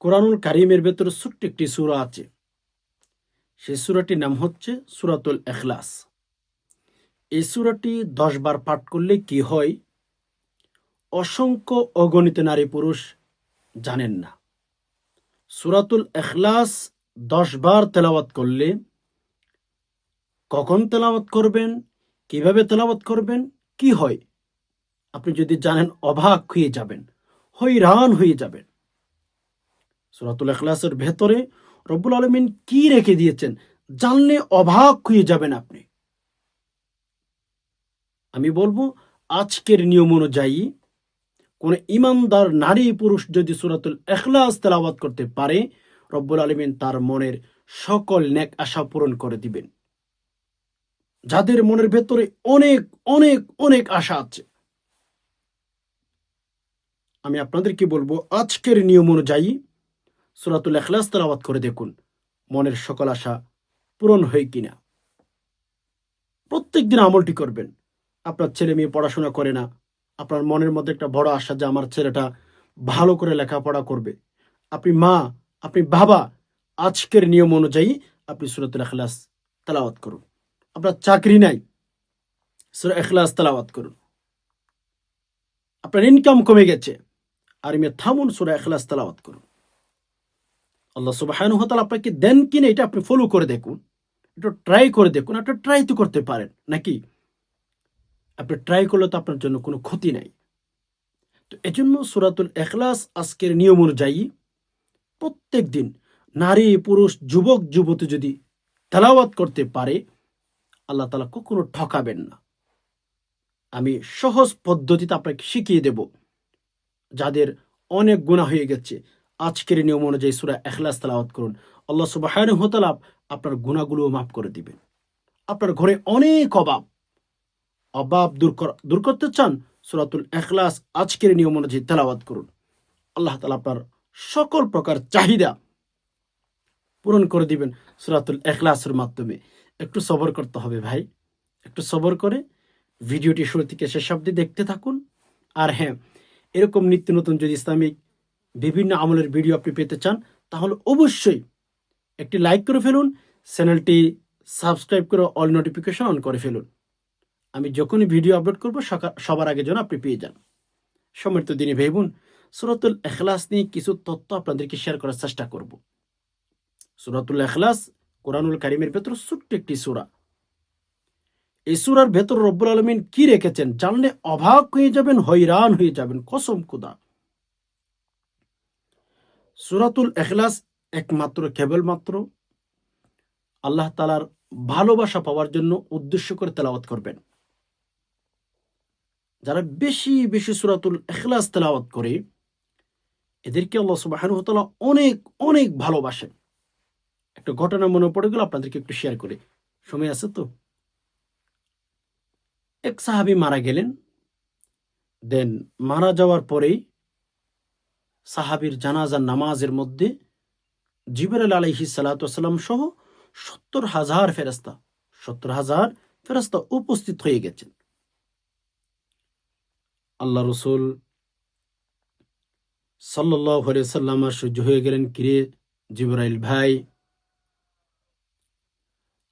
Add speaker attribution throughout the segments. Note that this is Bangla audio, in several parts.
Speaker 1: কোরআনুল কারিমের ভেতরে ছোট্ট একটি সূরা আছে। সেই সূরাটির নাম হচ্ছে সূরাতুল এখলাস এই সূরাটি দশ বার পাঠ করলে কি হয়? অসংখ্য অগণিত নারী পুরুষ জানেন না। সুরাতুল এখলাস দশ বার তেলাওয়াত করলে কখন তেলাওয়াত করবেন? কীভাবে তেলাওয়াত করবেন? কি হয়? আপনি যদি জানেন, অবাক হয়ে যাবেন হৈরান হয়ে যাবেন। সুরাতুল এখলাসের ভেতরে রব্বুল আলমিন কি রেখে দিয়েছেন? জানলে অবাক হয়ে যাবেন আপনি। আমি বলব, আজকের নিয়ম অনুযায়ী কোন ইমানদার নারী পুরুষ যদি সুরাতুল এখলাস তেলাওয়াত করতে পারে, রব্বুল আলমিন তার মনের সকল নেক আশা পূরণ করে দিবেন। যাদের মনের ভেতরে অনেক অনেক অনেক আশা আছে। আমি আপনাদেরকে বলব, আজকের নিয়ম অনুযায়ী সুরাতুল এখলাস তেলাওয়াত করে দেখুন। মনের সকল আশা পূরণ হয় কিনা? প্রত্যেক দিন আমলটি করবেন। আপনার ছেলে মেয়ে পড়াশোনা করে না, আপনার মনের মধ্যে একটা বড় আশা যে আমার ছেলেটা ভালো করে লেখাপড়া করবে। আপনি মা, আপনি বাবা, আজকের নিয়ম অনুযায়ী আপনি সুরাতুল এখলাস তেলাওয়াত করুন। আপনার চাকরি নাই, সুরা এখলাস তেলাওয়াত করুন। আপনার ইনকাম কমে গেছে, আর ইমে থামুন, সুরা এখলাস তেলাওয়াত করুন। আল্লাহ সুবাহানু তাআলা আপনাকে দেন কিনা এটা আপনি ফলো করে দেখুন। একটু ট্রাই করে দেখুন আপনি ট্রাই তো করতে পারেন। নাকি? আপনি ট্রাই করলে তো আপনার জন্য কোনো ক্ষতি নাই। তো এজন্য সুরাতুল এখলাস আজকের নিয়ম অনুযায়ী প্রত্যেক দিন নারী, পুরুষ, যুবক, যুবতী যদি তেলাওয়াত করতে পারে, আল্লাহ তালা কখনো ঠকাবেন না। আমি সহজ পদ্ধতিতে আপনাকে শিখিয়ে দেব, যাদের অনেক গুণা হয়ে গেছে। আজকের নিয়ম অনুযায়ী সুরা এখলাস তালাওয়াত করুন। আল্লাহ সুবাহ হতালাপ আপনার গুণাগুলো মাফ করে দিবেন। আপনার ঘরে অনেক অভাব। অভাব দূর দূর করতে চান, সুরাতুল এখলাস আজকের নিয়ম অনুযায়ী তেলাওয়াত করুন। আল্লাহ তালা আপনার সকল প্রকার চাহিদা পূরণ করে দিবেন সুরাতুল এখলাসের মাধ্যমে। একটু সবর করতে হবে ভাই। একটু সবর করে ভিডিওটি শুরু থেকে শেষ অব্দি দেখতে থাকুন। আর হ্যাঁ এরকম নিত্য নতুন যদি ইসলামিক বিভিন্ন আমলের ভিডিও আপনি পেতে চান, তাহলে অবশ্যই একটি লাইক করে ফেলুন, চ্যানেলটি সাবস্ক্রাইব করে অল নোটিফিকেশন অন করে ফেলুন। আমি যখনই ভিডিও আপলোড করব সবার আগে যেন আপনি পেয়ে যান। সমৃদ্ধ দিনে ভেবুন সুরতুল এখলাস নিয়ে কিছু তথ্য আপনাদেরকে শেয়ার করার চেষ্টা করব। সুরাতুল এখলাস, কোরআনুল কারিমের ভেতর ছোট্ট একটি সুরা। এই সুরার ভেতর রব্বুল আলমিন কি রেখেছেন? জানলে অবাক হয়ে যাবেন হইরান হয়ে যাবেন, কসম খুদা। সুরাতুল এখলাস একমাত্র, কেবলমাত্র আল্লাহ তালার ভালোবাসা পাওয়ার জন্য উদ্দেশ্য করে তেলাওয়াত করবেন। যারা বেশি বেশি সুরাতুল এখলাস তেলাওয়াত করে, এদেরকে আল্লাহ সুবাহ অনেক অনেক ভালোবাসেন। একটা ঘটনা মনে পড়ে গেল, আপনাদেরকে একটু শেয়ার করে। সময় আছে তো? এক সাহাবি মারা গেলেন দেন মারা যাওয়ার পরেই সাহাবির জানাজার নামাজের মধ্যে জিবরাল আলহি সালাতাম সহ সত্তর হাজার ফেরস্তা সত্তর হাজার ফেরস্তা উপস্থিত হয়ে গেছেন। আল্লাহ রসুল সাল্লাহ সাল্লাম সহ্য হয়ে গেলেন, কিরে জিবরাইল ভাই,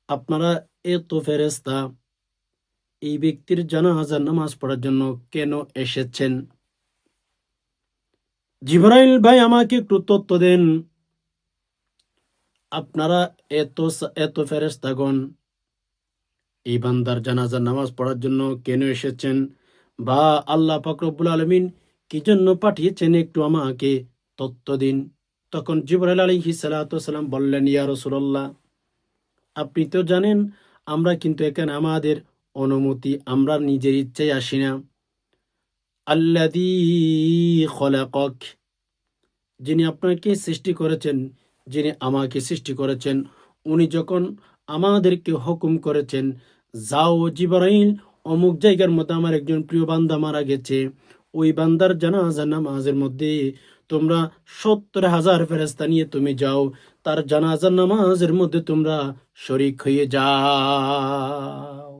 Speaker 1: আপনারা এত ফেরেস্তা এই ব্যক্তির জানাজার নামাজ পড়ার জন্য কেন এসেছেন? জিবরাইল ভাই আমাকে একটু তত্ত্ব দেন। আপনারা এত এত ফেরেস্তাগণ এই বান্দার জানাজার নামাজ পড়ার জন্য কেন এসেছেন? বা আল্লাহ ফকরবুল আলমিন কি জন্য পাঠিয়েছেন একটু আমাকে তত্ত্ব দিন। তখন জিবরাইল আলী সালাম বললেন, ইয়া রসুল্লাহ আপনি তো জানেন, আমরা কিন্তু এখানে আমাদের অনুমতি, আমরা নিজের ইচ্ছায় আসি না। আল্লাদি খলাকক, যিনি আপনাকে সৃষ্টি করেছেন, যিনি আমাকে সৃষ্টি করেছেন, উনি যখন আমাদেরকে হুকুম করেছেন, যাও জিবরাইল, অমুক জায়গার মধ্যে আমার একজন প্রিয় বান্দা মারা গেছে, ওই বান্দার জানাজা নামাজের মধ্যে তোমরা সত্তর হাজার ফেরেস্তা নিয়ে তুমি যাও, তার জানাজার নামাজের মধ্যে তোমরা শরিক হয়ে যাও।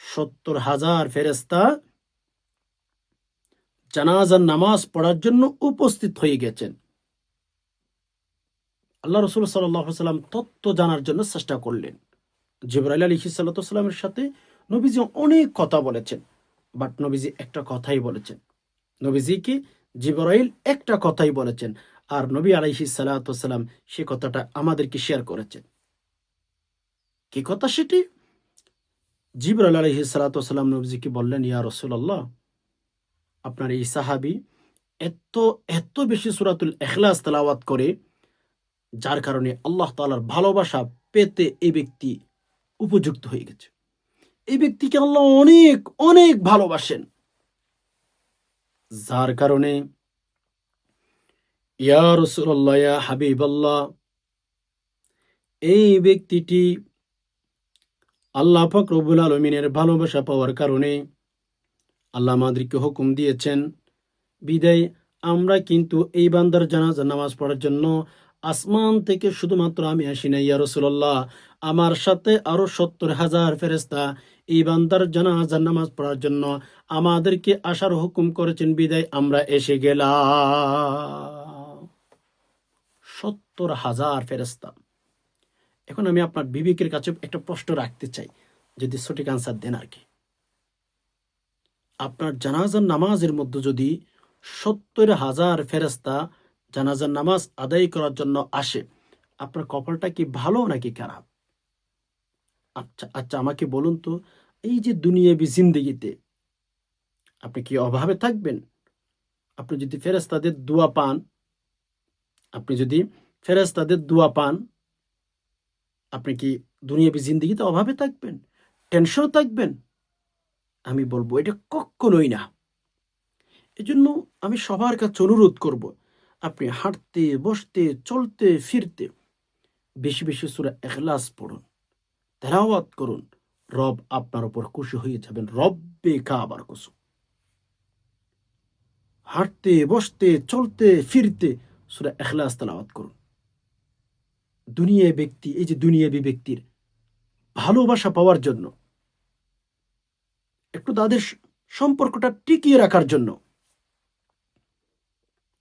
Speaker 1: সত্তর হাজার ফেরেস্তা জানাজার নামাজ পড়ার জন্য উপস্থিত হয়ে গেছেন। আল্লাহ রসুল সাল্লাম তত্ত্ব জানার জন্য চেষ্টা করলেন। জিবরাইল আলী সাল্লামের সাথে নবীজি অনেক কথা বলেছেন, বাট নবীজি একটা কথাই বলেছেন। নবীজিকে জিবরাইল একটা কথাই বলেছেন, আর নবী আলাইহি সাল্লাম সে কথাটা আমাদেরকে শেয়ার করেছেন। কি কথা সেটি? জিবরাইল আলাইহি সাল্লাম নবীজিকে বললেন, ইয়া রসুল্লাহ আপনার এই সাহাবি এত এত বেশি সুরাতুল এখলাস তেলাওয়াত করে, যার কারণে আল্লাহ তালার ভালোবাসা পেতে এই ব্যক্তি উপযুক্ত হয়ে গেছে। এই ব্যক্তিকে আল্লাহ অনেক অনেক ভালোবাসেন। যার কারণে, ইয়া হাবিবাল্লাহ, এই ব্যক্তিটি আল্লাহ ফকরবুল আলমিনের ভালোবাসা পাওয়ার কারণে আল্লাহ আমাদেরকে হুকুম দিয়েছেন, বিদায়। আমরা কিন্তু এই বান্দার জানাজা, নামাজ পড়ার জন্য আসমান থেকে শুধুমাত্র আমি আসি না ইয়া রসুল্লাহ আমার সাথে আরও সত্তর হাজার ফেরেস্তা এই বান্দার জানাজার নামাজ পড়ার জন্য আমাদেরকে আসার হুকুম করেছেন, বিদায়। আমরা এসে গেলাম। সত্তর হাজার ফেরেস্তা এখন আমি আপনার বিবেকের কাছে একটা প্রশ্ন রাখতে চাই, যদি সঠিক আনসার দেন আর কি। আপনার জানাজার নামাজের মধ্যে যদি সত্তর হাজার ফেরেস্তা জানাজার নামাজ আদায় করার জন্য আসে, আপনার কপালটা কি ভালো নাকি খারাপ? আচ্ছা আচ্ছা আমাকে বলুন তো, এই যে দুনিয়াবি জিন্দিগিতে আপনি কি অভাবে থাকবেন? আপনি যদি ফেরেস্তাদের দোয়া পান, আপনি যদি ফেরেস্তাদের দোয়া পান, আপনি কি দুনিয়াবি জিন্দিগিতে অভাবে থাকবেন? টেনশন থাকবেন? আমি বলব, এটা কখনোই না। এজন্য আমি সবার কাছে অনুরোধ করব, আপনি হাঁটতে, বসতে, চলতে, ফিরতে বেশি বেশি সুরা এখলাস পড়ুন, তেলাওয়াত করুন, রব আপনার উপর খুশি হয়ে যাবেন, রব্বে কাবার কুসুম। হাঁটতে, বসতে, চলতে, ফিরতে সুরা এখলাস তেলাওয়াত করুন। দুনিয়া ব্যক্তি, এই যে দুনিয়াবি ব্যক্তির ভালোবাসা পাওয়ার জন্য একটু তাদের সম্পর্কটা টিকিয়ে রাখার জন্য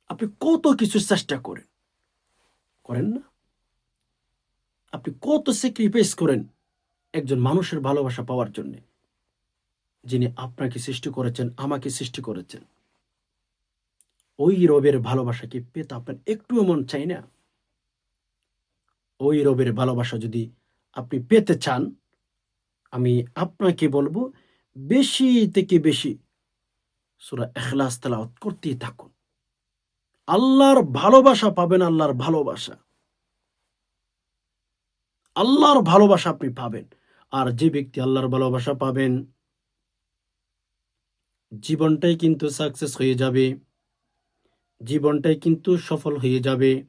Speaker 1: আপনি কত কিছু চেষ্টা করেন। করেন না। আপনি কত স্যাক্রিফাইস করেন একজন মানুষের ভালোবাসা পাওয়ার জন্য, যিনি আপনাকে সৃষ্টি করেছেন, আমাকে সৃষ্টি করেছেন। ওই রবের ভালোবাসা ভালোবাসাকে পেতে আপনার একটুও মন চাই না? ওই রবের ভালোবাসা যদি আপনি পেতে চান, আমি আপনাকে বলব বেশি থেকে বেশি সুরা এখলাস তেলাওয়াত করতেই থাকুন। আল্লাহর ভালোবাসা পাবেন আল্লাহর ভালোবাসা। আল্লাহর ভালোবাসা আপনি পাবেন। আর যে ব্যক্তি আল্লাহর ভালোবাসা পাবেন, জীবনটাই কিন্তু সাকসেস হয়ে যাবে। জীবনটাই কিন্তু সফল হয়ে যাবে।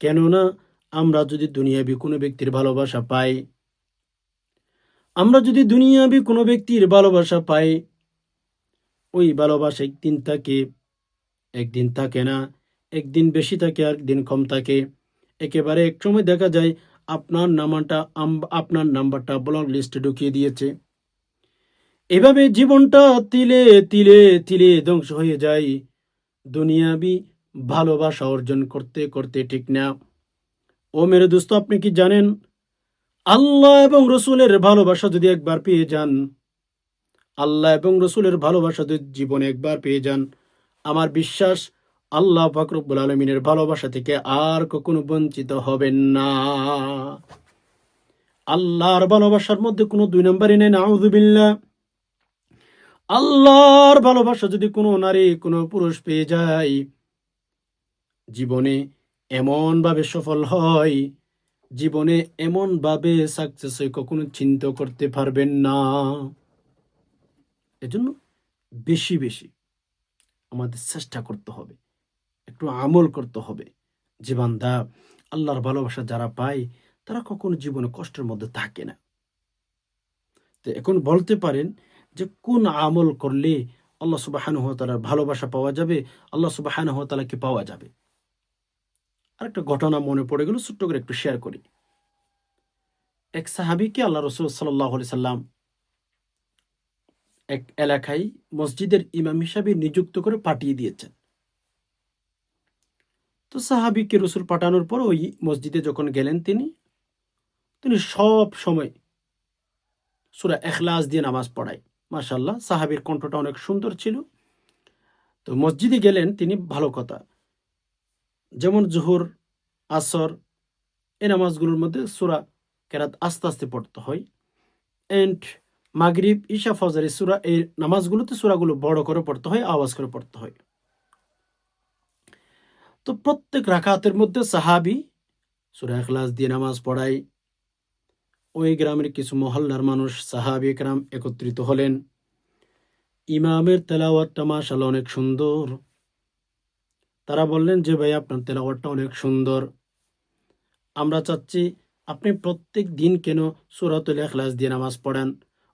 Speaker 1: কেননা আমরা যদি দুনিয়াবি কোনো ব্যক্তির ভালোবাসা পাই আমরা যদি দুনিয়াবি কোনো ব্যক্তির ভালোবাসা পাই, ওই ভালোবাসা একদিন থাকে একদিন থাকে না, একদিন বেশি থাকে আর একদিন কম থাকে। একেবারে এক সময় দেখা যায় আপনার নামটা আপনার নাম্বারটা ব্লক লিস্টে ঢুকিয়ে দিয়েছে। এভাবে জীবনটা তিলে তিলে তিলে ধ্বংস হয়ে যায়। দুনিয়াবি ভালোবাসা অর্জন করতে করতে ঠিক না। ও মেরে দোস্ত, আপনি কি জানেন আল্লাহ এবং রসুলের ভালোবাসা যদি একবার পেয়ে যান, আল্লাহ এবং রসুলের ভালোবাসা যদি জীবনে একবার পেয়ে যান, আমার বিশ্বাস আল্লাহ ফাকরুবুল আলমিনের ভালোবাসা থেকে আর কখনো বঞ্চিত হবেন না। আল্লাহর ভালোবাসার মধ্যে কোনো দুই নম্বরই নেই নাউজুবিল্লা আল্লাহর ভালোবাসা যদি কোনো নারী, কোনো পুরুষ পেয়ে যায়, জীবনে এমনভাবে সফল হয় জীবনে এমনভাবে সাকসেস হয়ে কখনো চিন্তা করতে পারবেন না। এজন্য বেশি বেশি আমাদের চেষ্টা করতে হবে, একটু আমল করতে হবে। যে বান্দা আল্লাহর ভালোবাসা যারা পায়, তারা কখনো জীবনে কষ্টের মধ্যে থাকে না। তো এখন বলতে পারেন যে কোন আমল করলে আল্লাহ সুবাহান তালার ভালোবাসা পাওয়া যাবে, আল্লাহ সুবাহান তালাকে পাওয়া যাবে? আরেকটা ঘটনা মনে পড়ে গেল, ছোট্ট করে একটু শেয়ার করি। এক সাহাবিকে আল্লাহ রসুল সাল্লাহ সাল্লাম এক এলাকায় মসজিদের ইমাম হিসাবে নিযুক্ত করে পাঠিয়ে দিয়েছেন। তো সাহাবিকে রসুল পাঠানোর পর ওই মসজিদে যখন গেলেন তিনি তিনি সব সময় সুরা এখলাস দিয়ে নামাজ পড়ায়। মাশাল্লাহ সাহাবির কণ্ঠটা অনেক সুন্দর ছিল। তো মসজিদে গেলেন তিনি, ভালো কথা। যেমন জোহর, আসর, এই নামাজগুলোর মধ্যে সুরা কেরাত আস্তে আস্তে পড়তে হয়। অ্যান্ড মাগরিব, ঈশা, ফজরি সুরা, এই নামাজগুলোতে সুরাগুলো বড় করে পড়তে হয়, আওয়াজ করে পড়তে হয়। তো প্রত্যেক রাখাতের মধ্যে সাহাবি সুরা এখলাস দিয়ে নামাজ পড়ায়। ওই গ্রামের কিছু মহল্লার মানুষ সাহাবি একরাম একত্রিত হলেন। ইমামের তেলাওয়াতটা মাশাল অনেক সুন্দর। তারা বললেন যে, ভাই, আপনার তেলাওয়াতটা অনেক সুন্দর। আমরা চাচ্ছি আপনি প্রত্যেক দিন কেন সুরাতুল এখলাস দিয়ে নামাজ পড়েন?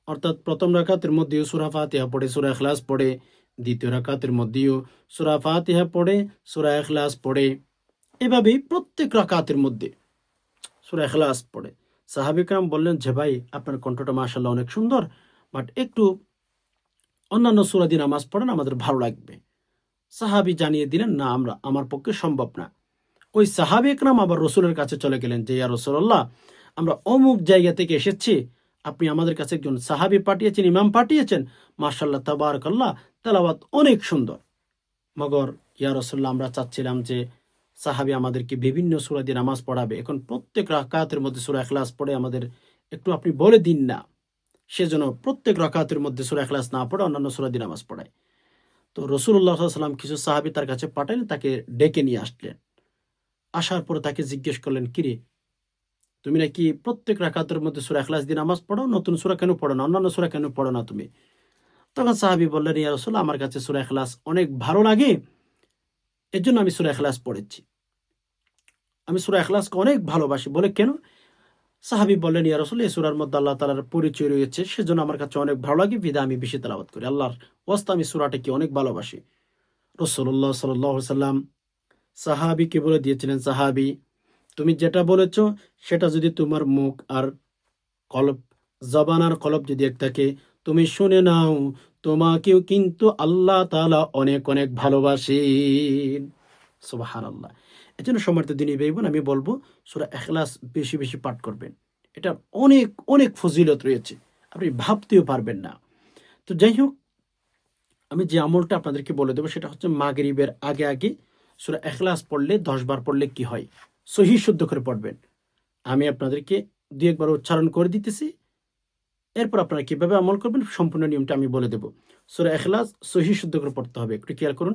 Speaker 1: অর্থাৎ প্রথম রাকাতের মধ্যেও সুরা ফাতিহা পড়ে, সুরা এখলাস পড়ে। দ্বিতীয় রাকাতের মধ্যেও সুরা ফাতিহা পড়ে, সুরা এখলাস পড়ে। এভাবেই প্রত্যেক রাকাতের মধ্যে সুরা এখলাস পড়ে। সাহাবিকরাম বললেন যে, ভাই, আপনার কণ্ঠটা মাসাল্লাহ অনেক সুন্দর, বাট একটু অন্যান্য সুরা দিয়ে নামাজ পড়েন, আমাদের ভালো লাগবে। সাহাবি জানিয়ে দিলেন, না, আমরা, আমার পক্ষে সম্ভব না। ওই সাহাবি একরাম আবার রসুলের কাছে চলে গেলেন, যে, ইয়া রসুল্লাহ আমরা অমুক জায়গা থেকে এসেছি, আপনি আমাদের কাছে একজন সাহাবি পাঠিয়েছেন, ইমাম পাঠিয়েছেন। মার্শাল্লাহ তাবারকাল্লাহ, তেলাওয়াত অনেক সুন্দর। মগর, ইয়া রসুল্লাহ আমরা চাচ্ছিলাম যে সাহাবি আমাদেরকে বিভিন্ন সুরা দিয়ে নামাজ পড়াবে। এখন প্রত্যেক রাকাতের মধ্যে সুরা এখলাস পড়ে আমাদের একটু আপনি বলে দিন না। সেজন্য প্রত্যেক রাকাতের মধ্যে সুরা এখলাস না পড়ে, অন্যান্য সুরা দিয়ে নামাজ পড়ায়। তো রসুল্লাহ সাল্লাম কিছু সাহাবি তার কাছে পাঠালেন তাকে ডেকে নিয়ে আসলেন। আসার পরে তাকে জিজ্ঞেস করলেন, কিরে, তুমি নাকি প্রত্যেক রাকাতের মধ্যে সুরা এখলাস দিয়ে নামাজ পড়ো? নতুন সুরা কেন পড়ো না? অন্যান্য সুরা কেন পড়ো না তুমি? তখন সাহাবি বললেন, ইয়া রসুল, আমার কাছে সুরা এখলাস অনেক ভালো লাগে, এর জন্য আমি সুরা এখলাস পড়েছি। আমি সুরা এখলাসকে অনেক ভালোবাসি। বলে, কেন? সাহাবি বললেন, ইয়া রসুল সুরার মধ্যে আল্লাহ তালার পরিচয় রয়েছে, সেজন্য আমার কাছে অনেক ভালো লাগে, বিদা আমি বেশি তালাবাদ করি। আল্লাহর ওয়াস্তা আমি সুরাটাকে অনেক ভালোবাসি। রসল্লাহ সাল্লাহ সাল্লাম সাহাবিকে বলে দিয়েছিলেন, সাহাবি, তুমি যেটা বলেছ, সেটা যদি তোমার মুখ আর কলব, জবান আর কলব যদি এক থাকে, তুমি শুনে নাও, তোমাকেও কিন্তু আল্লাহ তালা অনেক অনেক ভালোবাসেন। সুবাহান আল্লাহ এই জন্য সমর্থ দিনী বেইবন আমি বলব, সুরা এখলাস বেশি বেশি পাঠ করবেন। এটা অনেক অনেক ফজিলত রয়েছে। আপনি ভাবতেও পারবেন না। তো যাই হোক, আমি যে আমলটা আপনাদেরকে বলে দেবো, সেটা হচ্ছে মাগরিবের আগে আগে সুরা এখলাস পড়লে, দশ বার পড়লে কি হয়? সহি শুদ্ধ করে পড়বেন। আমি আপনাদেরকে দু একবার উচ্চারণ করে দিতেছি। এরপর আপনারা কীভাবে আমল করবেন, সম্পূর্ণ নিয়মটা আমি বলে দেবো। সুরা এখলাস সহি শুদ্ধ করে পড়তে হবে। একটু খেয়াল করুন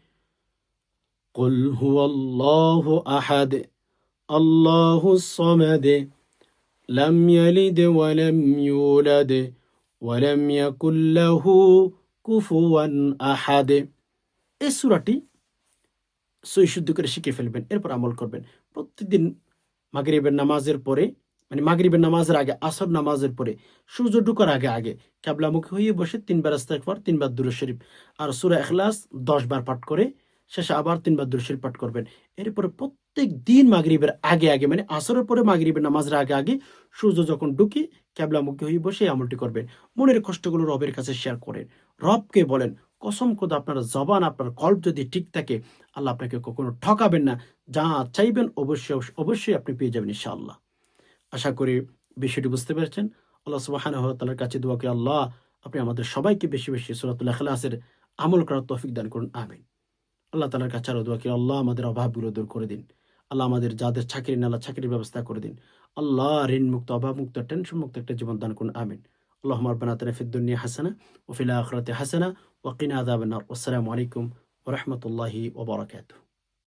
Speaker 1: قل هو الله أحد الله الصمد لم يلد ولم يولد ولم يكن له কুফুয়ান আহাদে এই সুরাটি সৈশুদ্ধ করে শিখে ফেলবেন এরপর আমল করবেন প্রত্যেকদিন মাগরিবের নামাজের পরে মানে মাগরিবের নামাজের আগে আসর নামাজের পরে সূর্য ঢুকার আগে আগে ক্যাবলামুখী হয়ে বসে তিনবার পর তিনবার দুরু শরীফ আর সুরা এখলাস দশ বার পাঠ করে শেষে আবার তিনবার দুরু শরীফ পাঠ করবেন। এরপরে প্রত্যেক দিন মাগরিবের আগে আগে মানে আসরের পরে মাগরিবের নামাজের আগে আগে সূর্য যখন ঢুকে ক্যাবলামুখী হয়ে বসে আমলটি করবেন। মনের কষ্টগুলো রবের কাছে শেয়ার করেন। রবকে বলেন, কসম কোদ আপনার জবান, আপনার কল্প যদি ঠিক থাকে, আল্লাহ আপনাকে কখনো ঠকাবেন না। যা চাইবেন অবশ্যই অবশ্যই আপনি পেয়ে যাবেন ইনশাআল্লাহ। আশা করি বিষয়টি বুঝতে পেরেছেন। আল্লাহ সুবাহান তালার কাছে দোয়াকে আল্লাহ, আপনি আমাদের সবাইকে বেশি বেশি সুরাতুল্লাহ খালাসের আমল করার তফিক দান করুন। আমিন। আল্লাহ তালার কাছে আরও দোয়া কি আল্লাহ আমাদের অভাবগুলো দূর করে দিন। আল্লাহ আমাদের যাদের চাকরি না আল্লাহ চাকরির ব্যবস্থা করে দিন। আল্লাহ ঋণ মুক্ত অভাব মুক্ত টেনশন মুক্ত একটা জীবন দান করুন, আমিন। আল্লাহ আমার তালা ফিদ্দুনিয়া হাসানা ওফিলা আখরাতে হাসানা ওয়াকিনা আদাবেনা আসসালামু আলাইকুম ওরহমতুল্লাহি ওবরাকাতু